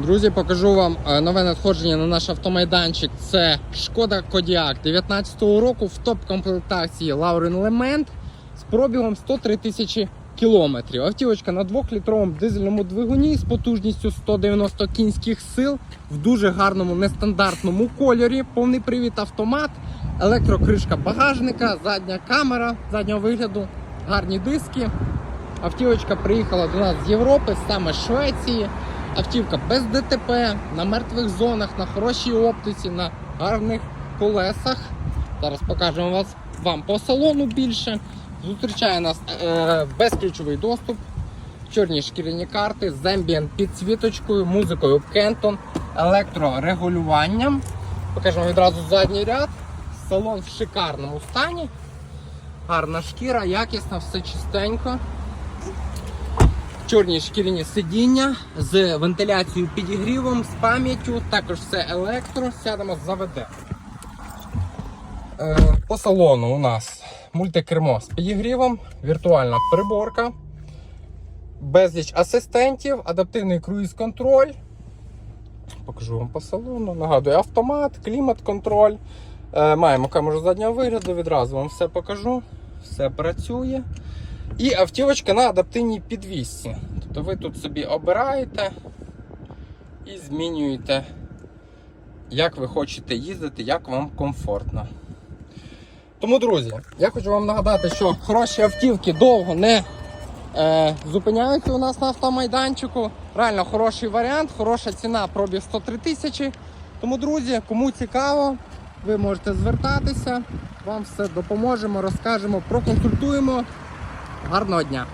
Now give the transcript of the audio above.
Друзі, покажу вам е, нове надходження на наш автомайданчик. Це Шкода Кодіак 19-го року в топ-комплектації Lauren Lament з пробігом 103 тисячі кілометрів. Автівочка на 2-літровому дизельному двигуні з потужністю 190 кінських сил в дуже гарному нестандартному кольорі. Повний привід автомат, електрокришка багажника, задня камера заднього вигляду, гарні диски. Автівочка приїхала до нас з Європи, саме з Швеції. Автівка без ДТП, на мертвих зонах, на хорошій оптиці, на гарних колесах. Зараз покажемо вас вам по салону більше. Зустрічає нас е, безключовий доступ, чорні шкіряні карти з ембієнт підсвіточкою, музикою Кентон, електрорегулюванням. Покажемо відразу задній ряд. Салон в шикарному стані. Гарна шкіра, якісна, все чистенько. Чорні шкіряні сидіння з вентиляцією підігрівом, з пам'яттю, також все електро, сядемо заведе. Е, по салону у нас мультикермо з підігрівом, віртуальна приборка, безліч асистентів, адаптивний круїз-контроль. Покажу вам по салону. Нагадую, автомат, клімат-контроль. Е, маємо камеру заднього вигляду, відразу вам все покажу. Все працює. І автівочка на адаптивній підвісці. Тобто ви тут собі обираєте і змінюєте, як ви хочете їздити, як вам комфортно. Тому, друзі, я хочу вам нагадати, що хороші автівки довго не е, зупиняються у нас на автомайданчику. Реально хороший варіант, хороша ціна, пробіг 103 тисячі. Тому, друзі, кому цікаво, ви можете звертатися, вам все допоможемо, розкажемо, проконсультуємо. Гарного дня!